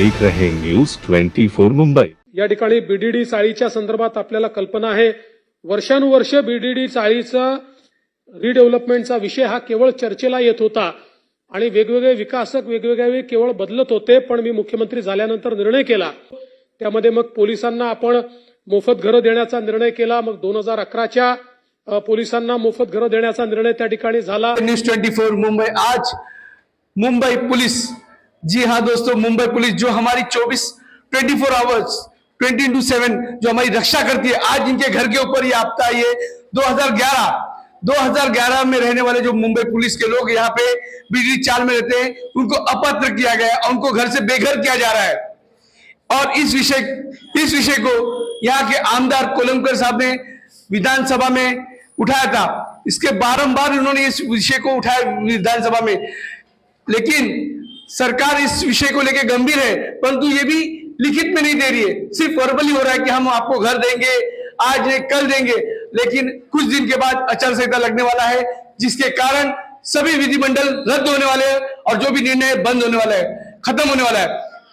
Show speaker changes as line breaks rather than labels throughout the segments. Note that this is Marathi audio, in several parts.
देख रहे न्यूज 24 मुंबई.
या ठिकाणी बीडीडी चाळीच्या संदर्भात आपल्याला कल्पना आहे. वर्षानुवर्ष बीडीडी चाळीचा रिडेव्हलपमेंटचा विषय हा केवळ चर्चेला येत होता आणि वेगवेगळे विकासक वेगवेगळ्या वेळी केवळ बदलत होते पण मी मुख्यमंत्री झाल्यानंतर निर्णय केला. त्यामध्ये मग पोलिसांना आपण मोफत घरं देण्याचा निर्णय केला. मग दोन हजार अकराच्या पोलिसांना मोफत घरं देण्याचा निर्णय त्या ठिकाणी झाला.
न्यूज 24 मुंबई. आज मुंबई पुलिस जी हाँ दोस्तों, मुंबई पुलिस जो हमारी 24 24 four hours twenty into seven जो हमारी रक्षा करती है, आज इनके घर के ऊपर ये आई है 2011 2011 में रहने वाले जो मुंबई पुलिस के लोग यहाँ पे बिजली चाल में रहते हैं, उनको अपात्र किया गया है उनको घर से बेघर किया जा रहा है। और इस विषय इस विषय को यहाँ के आमदार कोलमकर साहब ने विधानसभा में उठाया था। इसके बारंबार उन्होंने इस विषय को उठाया विधानसभा में। लेकिन सरकार इस विषय को लेकर गंभीर है परंतु ये भी लिखित में नहीं दे रही है। सिर्फ़ वर्बली हो रहा है कि हम आपको घर देंगे आज कल देंगे लेकिन कुछ दिन के बाद आचार संहिता लगने वाला है जिसके कारण सभी विधिमंडल रद्द होने वाले हैं और जो भी निर्णय बंद होने वाला है खत्म होने वाला है।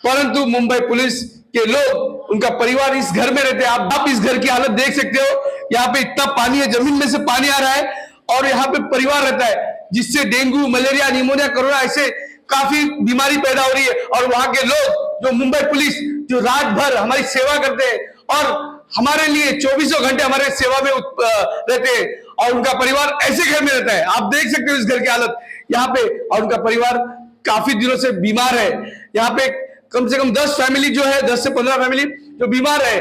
परंतु मुंबई पुलिस के लोग उनका परिवार इस घर में रहते हैं। आप, आप इस घर की हालत देख सकते हो। यहाँ पे इतना पानी है ज़मीन में से पानी आ रहा है और यहाँ पे परिवार रहता है जिससे डेंगू मलेरिया निमोनिया कोरोना ऐसे काफ़ी बीमारी पैदा हो रही है और वहाँ के लोग, जो मुंबई पुलिस, जो रात भर हमारी सेवा करते हैं और हमारे लिए चौबीसों घंटे हमारे सेवा में रहते हैं और उनका परिवार ऐसे घर में रहता है। आप देख सकते हो इस घर की हालत। यहाँ पे और उनका परिवार काफ़ी दिनों से बीमार है। यहाँ पे कम से कम दस फैमिली जो है, दस से पंद्रह फैमिली जो बीमार है।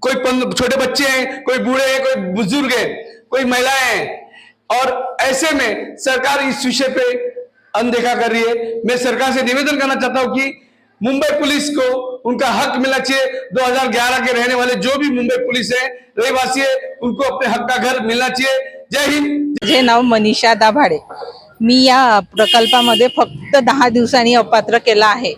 कोई छोटे बच्चे हैं, कोई बूढ़े हैं, कोई बुज़ुर्ग है, कोई महिलाएँ हैं। और ऐसे में सरकार इस विषय पे अनदेखा कर रही है। मैं सरकार से निवेदन करना चाहता हूं कि मुंबई पुलिस को उनका हक मिलना चाहिए। 2011 के रहने वाले जो भी मुंबई पुलिस है रहवासी है उनको अपने हक का घर मिलना चाहिए। जय हिंद।
माझे नाव मनीषा दाभाडे. मी या प्रकल्पामध्ये फक्त दहा दिवसांनी अपात्र केला आहे.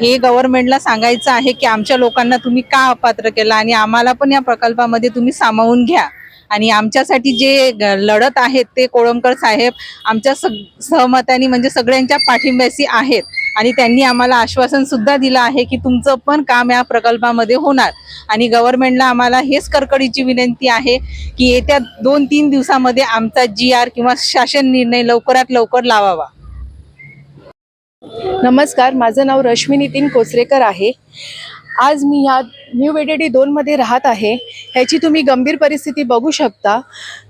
हे गव्हर्नमेंटला सांगायचं आहे की आमच्या लोकांना तुम्ही का अपात्र केला आणि आम्हाला पण या प्रकल्पामध्ये तुम्ही सामावून घ्या. आणि आमच्यासाठी जे लढत आहेत ते कोळंबकर साहेब आमच्या सग सहमताने म्हणजे सगळ्यांच्या पाठिंब्याशी आहेत. आणि त्यांनी आम्हाला आश्वासन सुद्धा दिलं आहे की तुमचं पण काम या प्रकल्पामध्ये होणार. आणि गव्हर्नमेंटला आम्हाला हेच करकडीची विनंती आहे की येत्या दोन तीन दिवसामध्ये आमचा जी आर किंवा शासन निर्णय लवकरात लवकर लावावा.
नमस्कार माझं नाव रश्मी नितीन कोचरेकर आहे. आज मी ह्या न्यू वेडेडी दोनमध्ये राहत आहे. ह्याची तुम्ही गंभीर परिस्थिती बघू शकता.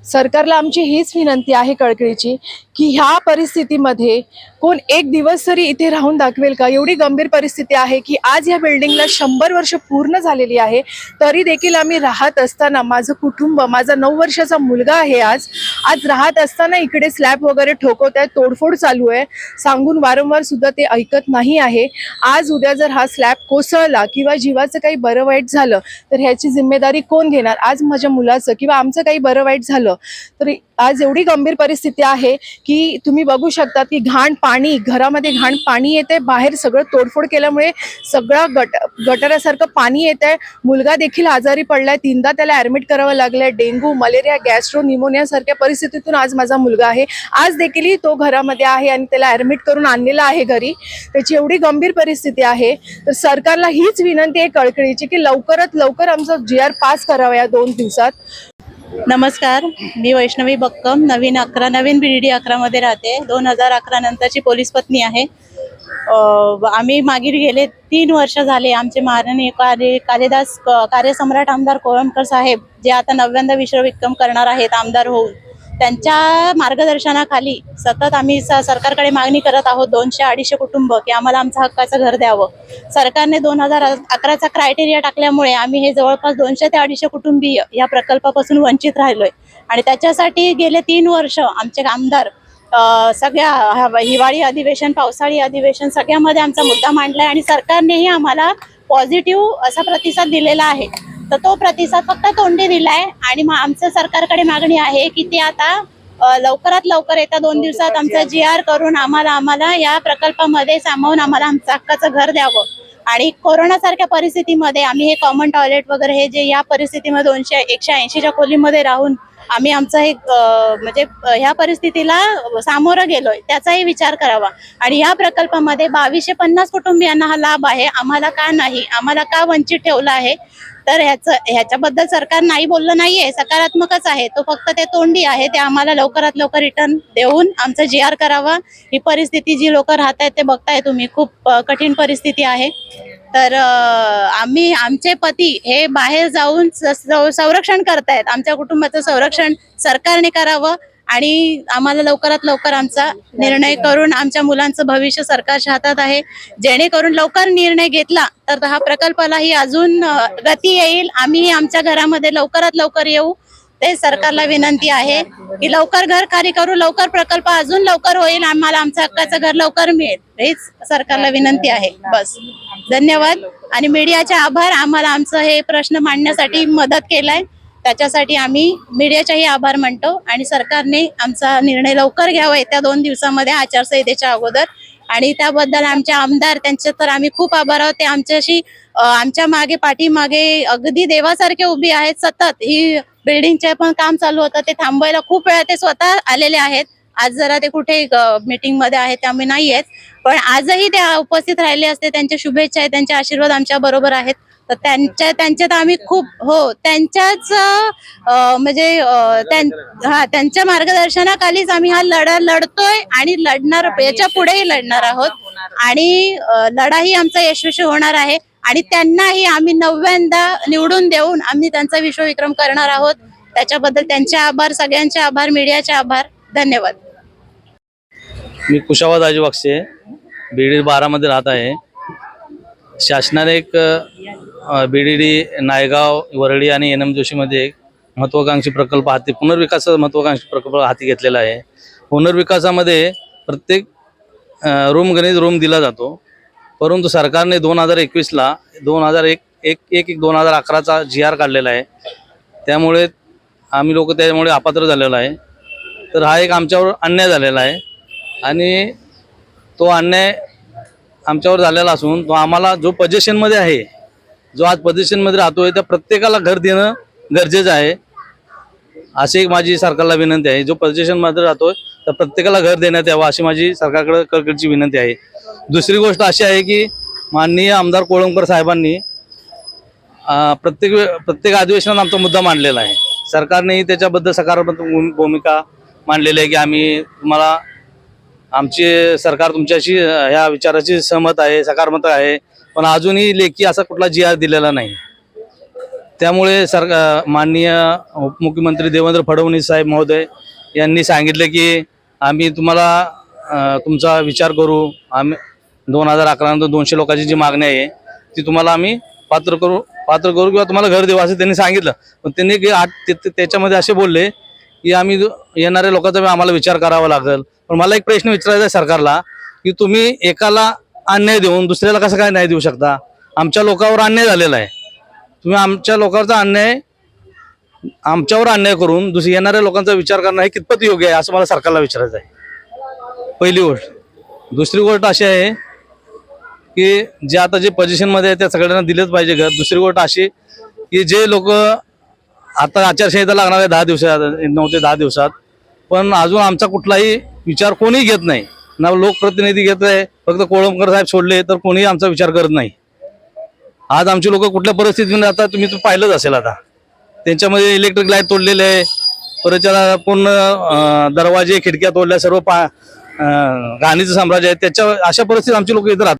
सरकारला आमची हीच विनंती आहे कळकळीची की ह्या परिस्थितीमध्ये कोण एक दिवस तरी इथे राहून दाखवेल का? एवढी गंभीर परिस्थिती आहे की आज या बिल्डिंगला शंभर वर्ष पूर्ण झालेली आहे तरी देखील आम्ही राहत असताना माझं कुटुंब माझा नऊ वर्षाचा मुलगा आहे आज आज राहत असताना इकडे स्लॅब वगैरे ठोकवत आहे तोडफोड चालू आहे. सांगून वारंवार सुद्धा ते ऐकत नाही आहे. आज उद्या जर हा स्लॅब कोसळला किंवा जीवाचं काही बरं वाईट झालं तर ह्याची जिम्मेदारी कोण घेणार? आज माझ्या मुलाचं किंवा आमचं काही बरं वाईट झालं तर आज एवढी गंभीर परिस्थिती आहे की तुम्ही बघू शकता की घाण पाणी घरामध्ये घाण पाणी येते बाहेर सगळं तोडफोड केल्यामुळे सगळं गट गटारासारखं पाणी येत आहे मुलगा देखील आजारी पडलाय तीनदा त्याला ॲडमिट करावं लागलंय. डेंग्यू मलेरिया गॅस्ट्रो निमोनिया सारख्या परिस्थितीतून आज माझा मुलगा आहे. आज देखील तो घरामध्ये आहे आणि त्याला ॲडमिट करून आणलेला आहे घरी. त्याची एवढी गंभीर परिस्थिती आहे. तर सरकारला हीच विनंती आहे कळकळीची की लवकरात लवकर आमचं जी आर पास करावा या दोन दिवसात.
नमस्कार मी वैष्णवी बक्कम नवीन अकरा नवीन बी डी डी अकरामध्ये राहते. दोन हजार अकरा नंतरची पोलीस पत्नी आहे. आम्ही मागील गेले तीन वर्ष झाले आमचे माननीय कार्य कालिदास कार्यसम्राट आमदार कोळंबकर साहेब जे आता नव्यांदा विश्वविक्रम करणार आहेत आमदार होऊन. त्यांच्या मार्गदर्शनाखाली सतत आम्ही स- सरकारकडे मागणी करत आहोत दोनशे अडीचशे कुटुंब की आम्हाला आमचं हक्काचं घर द्यावं. सरकारने दोन हजार अकराचा क्रायटेरिया टाकल्यामुळे आम्ही हे जवळपास दोनशे ते अडीचशे कुटुंबीय या प्रकल्पापासून वंचित राहिलोय. आणि त्याच्यासाठी गेले तीन वर्ष आमचे आमदार सगळ्या हिवाळी अधिवेशन पावसाळी अधिवेशन सगळ्यामध्ये आमचा मुद्दा मांडलाय आणि सरकारनेही आम्हाला पॉझिटिव्ह असा प्रतिसाद दिलेला आहे. तर तो प्रतिसाद फक्त तोंडी दिलाय आणि मग आमचं सरकारकडे मागणी आहे की ते आता लवकरात लवकर येत्या दोन दिवसात आमचा जी आर करून आम्हाला आम्हाला या प्रकल्पामध्ये सामावून आम्हाला आमचं हक्काचं घर द्यावं. आणि कोरोनासारख्या परिस्थितीमध्ये आम्ही हे कॉमन टॉयलेट वगैरे हे जे या परिस्थितीमध्ये दोनशे एकशे ऐंशीच्या खोलीमध्ये राहून आम्ही आमचं हे म्हणजे ह्या परिस्थितीला सामोरं गेलोय त्याचाही विचार करावा. आणि ह्या प्रकल्पामध्ये बावीसशे पन्नास कुटुंबियांना हा लाभ आहे. आम्हाला का नाही? आम्हाला का वंचित ठेवलं आहे? तर ह्याचं ह्याच्याबद्दल सरकार नाही बोललं नाहीये सकारात्मकच आहे. तो फक्त ते तोंडी आहे ते आम्हाला लवकरात लवकर रिटर्न देऊन आमचं जी आर करावा. ही परिस्थिती जी लोक राहत आहेत ते बघताय तुम्ही खूप कठीण परिस्थिती आहे. तर आम्ही आमचे पती हे बाहेर जाऊन संरक्षण करतायत. आमच्या कुटुंबाचं संरक्षण सरकारने करावं. आणि आम्हाला लवकरात लवकर आमचा निर्णय करून आमच्या मुलांचं भविष्य सरकारच्या हातात आहे. जेणेकरून लवकर निर्णय घेतला तर हा प्रकल्पालाही अजून गती येईल. आम्ही आमच्या घरामध्ये लवकरात लवकर येऊ ते सरकारला विनंती आहे की लवकर घर खाली करू लवकर प्रकल्प अजून लवकर होईल आम्हाला आमच्या हक्काचं घर लवकर मिळेल हेच सरकारला विनंती आहे. बस. धन्यवाद. आणि मीडियाचे आभार. आम्हाला आमचं हे प्रश्न मांडण्यासाठी मदत केलाय. त्याच्यासाठी आम्ही मीडियाचाही आभार मानतो आणि सरकारने आमचा निर्णय लवकर घ्यावा येत्या दोन दिवसामध्ये आचारसंहितेच्या अगोदर. आणि त्याबद्दल आमचे आमदार त्यांचे तर आम्ही खूप आभार आहोत. ते आमच्याशी आमच्या मागे पाठीमागे अगदी देवासारखे उभी आहेत. सतत ही बिल्डिंगचे पण काम चालू होतं. ते थांबवायला खूप वेळा ते स्वतः आलेले आहेत. आज जरा ते कुठे मीटिंगमध्ये आहेत त्यामुळे नाही आहेत पण आजही ते उपस्थित राहिले असते. त्यांच्या शुभेच्छा आहेत. त्यांचे आशीर्वाद आमच्या बरोबर आहेत. तर त्यांच्या त्यांच्यात आम्ही खूप हो त्यांच्याच म्हणजे हा त्यांच्या मार्गदर्शनाखालीच आम्ही हा लढा लढतोय आणि लढणार याच्या पुढेही लढणार आहोत. आणि अं, लढाई आमचा यशस्वी होणार आहे आणि त्यांनाही आम्ही नव्यांदा निवडून देऊन आम्ही त्यांचा विश्वविक्रम करणार आहोत. त्याच्याबद्दल त्यांचे आभार सगळ्यांचे आभार मीडियाचे आभार. धन्यवाद.
मी कुशावाद बक्षे बीडी बारामध्ये राहत आहे. शासनाने एक B D D Naigaon Worli आणि एन एम जोशीमध्ये एक महत्त्वाकांक्षी प्रकल्प हाती पुनर्विकासाचा महत्त्वाकांक्षी प्रकल्प हाती घेतलेला आहे. पुनर्विकासामध्ये प्रत्येक रूम गणित रूम दिला जातो. परंतु सरकारने दोन हजार एकवीसला दोन हजार एक एक एक एक दोन हजार अकराचा जी आर काढलेला आहे. त्यामुळे आम्ही लोक त्यामुळे अपात्र झालेलो आहे. तर हा एक आमच्यावर अन्याय झालेला आहे. आणि तो अन्याय आमच्यावर झालेला असून तो आम्हाला जो पजेशनमध्ये आहे जो आज पोझिशनमध्ये राहतोय त्या प्रत्येकाला घर देणं गरजेचं आहे. अशी एक माझी सरकारला विनंती आहे. जो पोझिशनमध्ये राहतोय तर प्रत्येकाला घर देण्यात यावं अशी माझी सरकारकडे कळकळीची विनंती आहे. दुसरी गोष्ट अशी आहे की माननीय आमदार कोळंबकर साहेबांनी प्रत्येक प्रत्येक अधिवेशनात आमचा मुद्दा मांडलेला आहे. सरकारनेही त्याच्याबद्दल सकारात्मक भूम- भूमिका मांडलेली आहे की आम्ही तुम्हाला आमची सरकार तुमच्याशी ह्या विचाराची सहमत आहे सकारात्मक आहे. पण अजूनही लेखी असा कुठला जी आर दिलेला नाही. त्यामुळे सर माननीय उपमुख्यमंत्री देवेंद्र फडणवीस साहेब महोदय यांनी सांगितले की आम्ही तुम्हाला तुमचा विचार करू. आम्ही दोन हजार अकरानंतर दोनशे लोकांची जी मागणी आहे ती तुम्हाला आम्ही पात्र करू पात्र करू किंवा तुम्हाला घर देऊ असं त्यांनी सांगितलं. पण त्यांनी की आठ ते- त्याच्यामध्ये असे बोलले की आम्ही येणाऱ्या लोकांचा आम्हाला विचार करावा लागेल. पण मला एक प्रश्न विचारायचा आहे सरकारला की तुम्ही एकाला अन्याय देऊन दुसऱ्याला कसं काय नाही देऊ शकता? आमच्या लोकांवर अन्याय झालेला आहे. तुम्ही आमच्या लोकांचा अन्याय आमच्यावर अन्याय करून दुसऱ्या येणाऱ्या लोकांचा विचार करणं हे कितपत योग्य आहे असं मला सरकारला विचारायचं आहे. पहिली गोष्ट. दुसरी गोष्ट अशी आहे की जे आता जे पोझिशनमध्ये आहे त्या सगळ्यांना दिलंच पाहिजे घर. दुसरी गोष्ट अशी की जे लोक आता आचारसंहिता लागणार आहे दहा दिवसात नऊ ते दहा दिवसात पण अजून आमचा कुठलाही विचार कोणी घेत नाही. ना लोकप्रतिनिधी घेत आहे फक्त कोळंबकर साहेब सोडले तर कोणीही आमचा विचार करत नाही. आज आमची लोक कुठल्या परिस्थितीने आता तुम्ही तर पाहिलंच असेल आता. त्यांच्यामध्ये इलेक्ट्रिक लाइट तोडलेले आहे परत त्याला पूर्ण दरवाजे खिडक्या तोडल्या सर्व पा गाणीचं घाणीचं साम्राज्य आहे. त्याच्या अशा परिस्थितीत आमची लोक इथं राहतात.